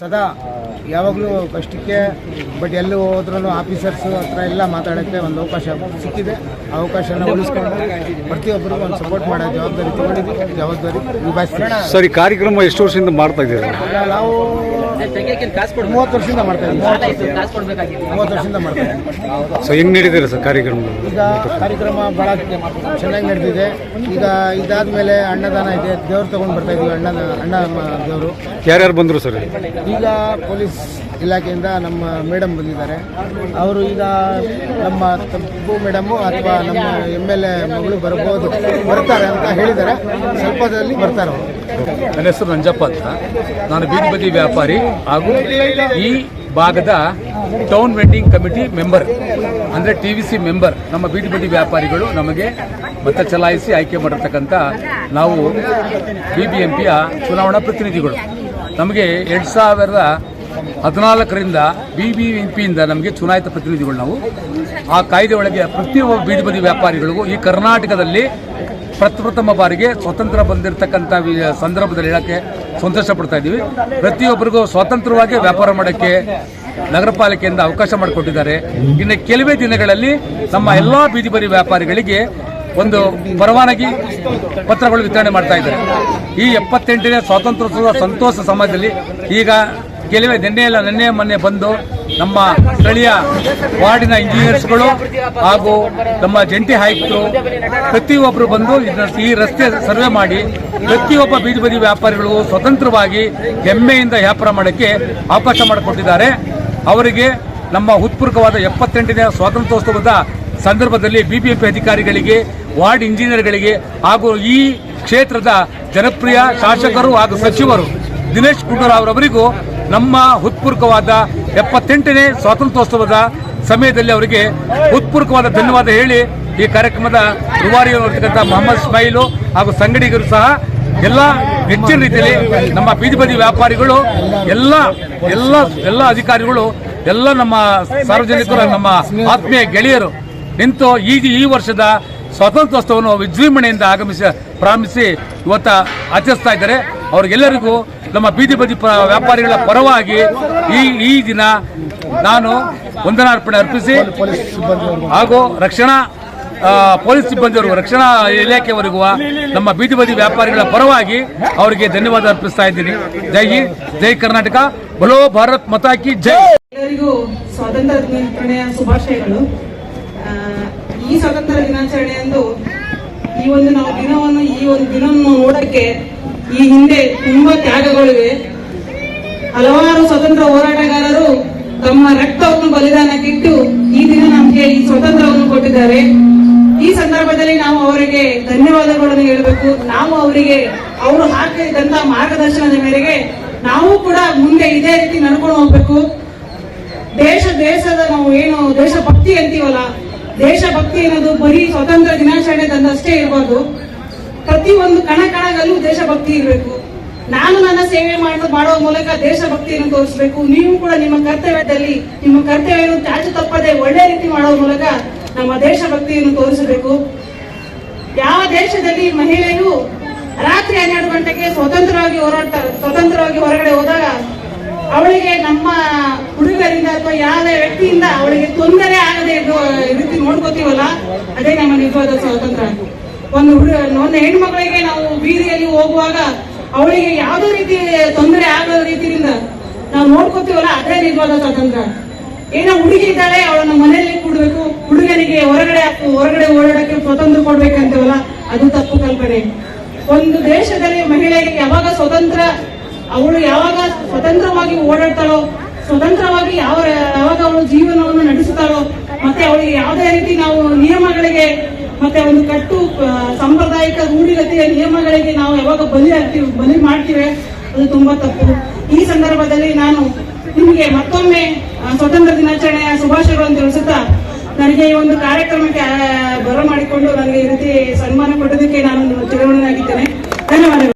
ಸದಾ ಯಾವಾಗಲೂ ಕಷ್ಟಕ್ಕೆ ಬಟ್ ಎಲ್ಲಿ ಹೋದ್ರೂ ಆಫೀಸರ್ಸು ಹತ್ರ ಎಲ್ಲ ಮಾತಾಡೋಕ್ಕೆ ಒಂದು ಅವಕಾಶ ಸಿಕ್ಕಿದೆ. ಆ ಅವಕಾಶನ ಉಳಿಸ್ಕೊಂಡು ಪ್ರತಿಯೊಬ್ಬರಿಗೂ ಒಂದು ಸಪೋರ್ಟ್ ಮಾಡೋ ಜವಾಬ್ದಾರಿ ತಗೊಂಡಿದ್ದೀವಿ. ಜವಾಬ್ದಾರಿ ನಿಭಾಯಿಸ್ತೀವಿ. ಸರ್ ಈ ಕಾರ್ಯಕ್ರಮ ಎಷ್ಟು ವರ್ಷದಿಂದ ಮಾಡ್ತಾ ಇದ್ದೀರಾ? ನಾವು ಮೂವತ್ತು ವರ್ಷದಿಂದ ಮಾಡ್ತಾ ಇದ್ದೀನಿ. ಮೂವತ್ತು ವರ್ಷದಿಂದ ಮಾಡ್ತಾ ಇದ್ದೀವಿ ಸೊ ಹೆಂಗ್ ನಡೀತಿದೆ ಸರ್ ಕಾರ್ಯಕ್ರಮ? ಈಗ ಕಾರ್ಯಕ್ರಮ ಭಾಳ ಚೆನ್ನಾಗಿ ನಡೆದಿದೆ. ಈಗ ಇದಾದ ಮೇಲೆ ಅನ್ನದಾನ ಇದೆ. ದೇವ್ರು ತಗೊಂಡು ಬರ್ತಾ ಇದೀವಿ ಅಣ್ಣ ಅಣ್ಣ ದೇವರು. ಯಾರ್ಯಾರು ಬಂದರು ಸರ್ ಈಗ ಪೊಲೀಸ್ ಇಲಾಖೆಯಿಂದ ನಮ್ಮ ಮೇಡಮ್ ಬಂದಿದ್ದಾರೆ. ಅವರು ಈಗ ನಮ್ಮ ತಪ್ಪು ಮೇಡಮು ಅಥವಾ ನಮ್ಮ ಎಂ ಎಲ್ ಎ ಮಗಳು ಬರ್ಬೋದು, ಬರ್ತಾರೆ ಅಂತ ಹೇಳಿದ್ದಾರೆ. ಸ್ವಲ್ಪದಲ್ಲಿ ಬರ್ತಾರೆ ನನ್ನ ಹೆಸರು ನಂಜಪ್ಪ ಅಂತ. ನಾನು ಬೀದಿ ಬದಿ ವ್ಯಾಪಾರಿ ಹಾಗೂ ಈ ಭಾಗದ ಟೌನ್ ವೆಂಡಿಂಗ್ ಕಮಿಟಿ ಮೆಂಬರ್ ಅಂದರೆ ಟಿ ವಿ ಸಿ ಮೆಂಬರ್ ನಮ್ಮ ಬೀದಿ ಬದಿ ವ್ಯಾಪಾರಿಗಳು ನಮಗೆ ಮತ ಚಲಾಯಿಸಿ ಆಯ್ಕೆ ಮಾಡಿರ್ತಕ್ಕಂಥ ನಾವು ಬಿ ಬಿ ಎಂ ಪಿಯ ಚುನಾವಣಾ ಪ್ರತಿನಿಧಿಗಳು. ನಮಗೆ ಎರಡು ಸಾವಿರದ ಹದಿನಾಲ್ಕರಿಂದ ಬಿ ಬಿ ಎಂ ಪಿಯಿಂದ ನಮಗೆ ಚುನಾಯಿತ ಪ್ರತಿನಿಧಿಗಳು ನಾವು. ಆ ಕಾಯ್ದೆ ಒಳಗೆ ಪ್ರತಿಯೊಬ್ಬ ಬೀದಿ ಬದಿ ವ್ಯಾಪಾರಿಗಳಿಗೂ ಈ ಕರ್ನಾಟಕದಲ್ಲಿ ಪ್ರಪ್ರಥಮ ಬಾರಿಗೆ ಸ್ವತಂತ್ರ ಬಂದಿರತಕ್ಕಂಥ ಸಂದರ್ಭದಲ್ಲಿ ಹೇಳೋಕ್ಕೆ ಸಂತೋಷ ಪಡ್ತಾ ಇದ್ದೀವಿ. ಪ್ರತಿಯೊಬ್ಬರಿಗೂ ಸ್ವತಂತ್ರವಾಗಿ ವ್ಯಾಪಾರ ಮಾಡೋಕ್ಕೆ ನಗರ ಪಾಲಿಕೆಯಿಂದ ಅವಕಾಶ ಮಾಡಿಕೊಟ್ಟಿದ್ದಾರೆ. ಇನ್ನು ಕೆಲವೇ ದಿನಗಳಲ್ಲಿ ನಮ್ಮ ಎಲ್ಲ ಬೀದಿ ಬದಿ ವ್ಯಾಪಾರಿಗಳಿಗೆ ಒಂದು ಪರವಾನಗಿ ಪತ್ರಗಳು ವಿತರಣೆ ಮಾಡ್ತಾ ಇದ್ದಾರೆ. ಈ ಎಪ್ಪತ್ತೆಂಟನೇ ಸ್ವಾತಂತ್ರ್ಯೋತ್ಸವ ಸಂತೋಷ ಸಮಯದಲ್ಲಿ ಈಗ ಕೆಲವೇ ನಿನ್ನೆ ಎಲ್ಲ ನಿನ್ನೆ ಮೊನ್ನೆ ಬಂದು ನಮ್ಮ ಸ್ಥಳೀಯ ವಾರ್ಡಿನ ಇಂಜಿನಿಯರ್ಸ್ಗಳು ಹಾಗೂ ನಮ್ಮ ಜಂಟಿ ಆಯುಕ್ತರು ಪ್ರತಿಯೊಬ್ಬರು ಬಂದು ಈ ರಸ್ತೆ ಸರ್ವೆ ಮಾಡಿ, ಪ್ರತಿಯೊಬ್ಬ ಬೀದಿ ಬದಿ ವ್ಯಾಪಾರಿಗಳು ಸ್ವತಂತ್ರವಾಗಿ ಹೆಮ್ಮೆಯಿಂದ ವ್ಯಾಪಾರ ಮಾಡೋಕ್ಕೆ ಅವಕಾಶ ಮಾಡಿಕೊಟ್ಟಿದ್ದಾರೆ. ಅವರಿಗೆ ನಮ್ಮ ಉತ್ಪೂರ್ಕವಾದ ಎಪ್ಪತ್ತೆಂಟನೇ ಸ್ವಾತಂತ್ರ್ಯೋತ್ಸವದ ಸಂದರ್ಭದಲ್ಲಿ ಬಿಬಿಎಂಪಿ ಅಧಿಕಾರಿಗಳಿಗೆ, ವಾರ್ಡ್ ಇಂಜಿನಿಯರ್ಗಳಿಗೆ ಹಾಗೂ ಈ ಕ್ಷೇತ್ರದ ಜನಪ್ರಿಯ ಶಾಸಕರು ಹಾಗೂ ಸಚಿವರು ದಿನೇಶ್ ಗುಂಡೂರಾವ್ ಅವರಿಗೂ ನಮ್ಮ ಹೃತ್ಪೂರ್ವಕವಾದ ಎಪ್ಪತ್ತೆಂಟನೇ ಸ್ವಾತಂತ್ರ್ಯೋತ್ಸವದ ಸಮಯದಲ್ಲಿ ಅವರಿಗೆ ಹೃತ್ಪೂರ್ವಕವಾದ ಧನ್ಯವಾದ ಹೇಳಿ ಈ ಕಾರ್ಯಕ್ರಮದ ರೂವಾರಿ ನೋಡ್ತಕ್ಕಂಥ ಮೊಹಮ್ಮದ್ ಸ್ಮೈಲು ಹಾಗೂ ಸಂಗಡಿಗರು ಸಹ ಎಲ್ಲ ಹೆಚ್ಚಿನ ರೀತಿಯಲ್ಲಿ ನಮ್ಮ ಬೀದಿ ಬದಿ ವ್ಯಾಪಾರಿಗಳು, ಎಲ್ಲ ಎಲ್ಲ ಎಲ್ಲ ಅಧಿಕಾರಿಗಳು, ಎಲ್ಲ ನಮ್ಮ ಸಾರ್ವಜನಿಕರು, ನಮ್ಮ ಆತ್ಮೀಯ ಗೆಳೆಯರು ನಿಂತು ಈ ಈ ವರ್ಷದ ಸ್ವಾತಂತ್ರ್ಯೋತ್ಸವವನ್ನು ವಿಜೃಂಭಣೆಯಿಂದ ಆಗಮಿಸಿ ಪ್ರಾರಂಭಿಸಿ ಇವತ್ತ ಆಚರಿಸ್ತಾ ಇದ್ದಾರೆ. ಅವ್ರಿಗೆಲ್ಲರಿಗೂ ನಮ್ಮ ಬೀದಿ ಬದಿ ವ್ಯಾಪಾರಿಗಳ ಪರವಾಗಿ ಈ ಈ ದಿನ ನಾನು ವಂದನಾರ್ಪಣೆ ಅರ್ಪಿಸಿ ಹಾಗೂ ರಕ್ಷಣಾ ಪೊಲೀಸ್ ಸಿಬ್ಬಂದಿಯವರು, ರಕ್ಷಣಾ ಇಲಾಖೆವರೆಗೂ ನಮ್ಮ ಬೀದಿ ಬದಿ ವ್ಯಾಪಾರಿಗಳ ಪರವಾಗಿ ಅವರಿಗೆ ಧನ್ಯವಾದ ಅರ್ಪಿಸ್ತಾ ಇದ್ದೀನಿ. ಜೈ ಜೈ ಕರ್ನಾಟಕ. ಬಲೋ ಭಾರತ್ ಮತಾಕಿ ಜೈ. ಎಲ್ಲರಿಗೂ ಸ್ವಾತಂತ್ರ್ಯ ದಿನಾಚರಣೆಯ ಶುಭಾಶಯಗಳು. ಈ ಸ್ವಾತಂತ್ರ್ಯ ದಿನಾಚರಣೆಯಂದು ಈ ಒಂದು ನಾವು ದಿನವನ್ನು, ಈ ಒಂದು ದಿನ ನೋಡಕ್ಕೆ ಈ ಹಿಂದೆ ತುಂಬಾ ತ್ಯಾಗಗಳಿವೆ. ಹಲವಾರು ಸ್ವತಂತ್ರ ಹೋರಾಟಗಾರರು ತಮ್ಮ ರಕ್ತವನ್ನು ಬಲಿದಾನಕ್ಕಿಟ್ಟು ಈ ದಿನ ನಮಗೆ ಈ ಸ್ವತಂತ್ರವನ್ನು ಕೊಟ್ಟಿದ್ದಾರೆ. ಈ ಸಂದರ್ಭದಲ್ಲಿ ನಾವು ಅವರಿಗೆ ಧನ್ಯವಾದಗಳನ್ನು ಹೇಳಬೇಕು. ನಾವು ಅವರಿಗೆ, ಅವರು ಹಾಕಿದಂತ ಮಾರ್ಗದರ್ಶನದ ಮೇರೆಗೆ ನಾವು ಕೂಡ ಮುಂದೆ ಇದೇ ರೀತಿ ನಡ್ಕೊಂಡು ಹೋಗ್ಬೇಕು. ದೇಶ, ದೇಶದ ನಾವು ಏನು ದೇಶಭಕ್ತಿ ಅಂತೀವಲ್ಲ ದೇಶಭಕ್ತಿ ಅನ್ನೋದು ಬರೀ ಸ್ವತಂತ್ರ ದಿನಾಚರಣೆ ತಂದಷ್ಟೇ ಇರ್ಬೋದು. ಪ್ರತಿ ಒಂದು ಕಣ ಕಣಗಲ್ಲೂ ದೇಶಭಕ್ತಿ ಇರಬೇಕು. ನಾನು ನನ್ನ ಸೇವೆ ಮಾಡಲು ಮಾಡುವ ಮೂಲಕ ದೇಶಭಕ್ತಿಯನ್ನು ತೋರಿಸಬೇಕು. ನೀವು ಕೂಡ ನಿಮ್ಮ ಕರ್ತವ್ಯದಲ್ಲಿ, ನಿಮ್ಮ ಕರ್ತವ್ಯವನ್ನು ಚಾಚು ತಪ್ಪದೆ ಒಳ್ಳೆ ರೀತಿ ಮಾಡುವ ಮೂಲಕ ನಮ್ಮ ದೇಶಭಕ್ತಿಯನ್ನು ತೋರಿಸಬೇಕು. ಯಾವ ದೇಶದಲ್ಲಿ ಮಹಿಳೆಯು ರಾತ್ರಿ ಹನ್ನೆರಡು ಗಂಟೆಗೆ ಸ್ವತಂತ್ರವಾಗಿ ಹೋರಾಡ್ತಾರೆ ಸ್ವತಂತ್ರವಾಗಿ ಹೊರಗಡೆ ಹೋದಾಗ, ಅವಳಿಗೆ ನಮ್ಮ ಹುಡುಗರಿಂದ ಅಥವಾ ಯಾವ ವ್ಯಕ್ತಿಯಿಂದ ಅವಳಿಗೆ ತೊಂದರೆ ರೀತಿ ನೋಡ್ಕೋತೀವಲ್ಲ? ಅದೇ ನಮ್ಮ ನಿಜವಾದ ಸ್ವಾತಂತ್ರ್ಯ. ಒಂದು ಒಂದು ಹೆಣ್ಮಗಳಿಗೆ ನಾವು ಬೀದಿಯಲ್ಲಿ ಹೋಗುವಾಗ ಅವಳಿಗೆ ಯಾವುದೇ ರೀತಿ ತೊಂದರೆ ಆಗೋ ರೀತಿಯಿಂದ ನಾವು ನೋಡ್ಕೋತೀವಲ್ಲ, ಅದೇ ನಿಜವಾದ ಸ್ವಾತಂತ್ರ್ಯ. ಏನೋ ಹುಡುಗಿ ಇದ್ದಾಳೆ, ಅವಳನ್ನ ಮನೆಯಲ್ಲಿ ಕೂಡಬೇಕು, ಹುಡುಗನಿಗೆ ಹೊರಗಡೆ ಹೊರಗಡೆ ಓಡಾಡಕ್ಕೆ ಸ್ವತಂತ್ರ ಕೊಡ್ಬೇಕಂತೀವಲ್ಲ ಅದು ತಪ್ಪು ಕಲ್ಪನೆ. ಒಂದು ದೇಶದಲ್ಲಿ ಮಹಿಳೆಗೆ ಯಾವಾಗ ಸ್ವತಂತ್ರ, ಅವಳು ಯಾವಾಗ ಸ್ವತಂತ್ರವಾಗಿ ಓಡಾಡ್ತಾಳೋ, ಸ್ವತಂತ್ರವಾಗಿ ಯಾವ ಯಾವಾಗ ಅವಳು ಜೀವನವನ್ನು ನಡೆಸುತ್ತಾಳೋ ಮತ್ತೆ ಅವಳಿಗೆ ಯಾವುದೇ ರೀತಿ ನಾವು ನಿಯಮಗಳಿಗೆ, ಮತ್ತೆ ಒಂದು ಕಟ್ಟು ಸಾಂಪ್ರದಾಯಿಕ ರೂಢಿಗತಿಯ ನಿಯಮಗಳಿಗೆ ನಾವು ಯಾವಾಗ ಬಲಿ ಹಾಕ್ತೀವಿ, ಬಲಿ ಮಾಡ್ತೀವಿ, ಅದು ತುಂಬಾ ತಪ್ಪು. ಈ ಸಂದರ್ಭದಲ್ಲಿ ನಾನು ನಿಮಗೆ ಮತ್ತೊಮ್ಮೆ ಸ್ವತಂತ್ರ ದಿನಾಚರಣೆಯ ಶುಭಾಶಯಗಳನ್ನು ತಿಳಿಸುತ್ತಾ, ನನಗೆ ಈ ಒಂದು ಕಾರ್ಯಕ್ರಮಕ್ಕೆ ಬರಮಾಡಿಕೊಂಡು ನನಗೆ ಈ ರೀತಿ ಸನ್ಮಾನ ಕೊಟ್ಟದಕ್ಕೆ ನಾನು ಚಿರಋಣಿಯಾಗಿದ್ದೇನೆ. ಧನ್ಯವಾದಗಳು.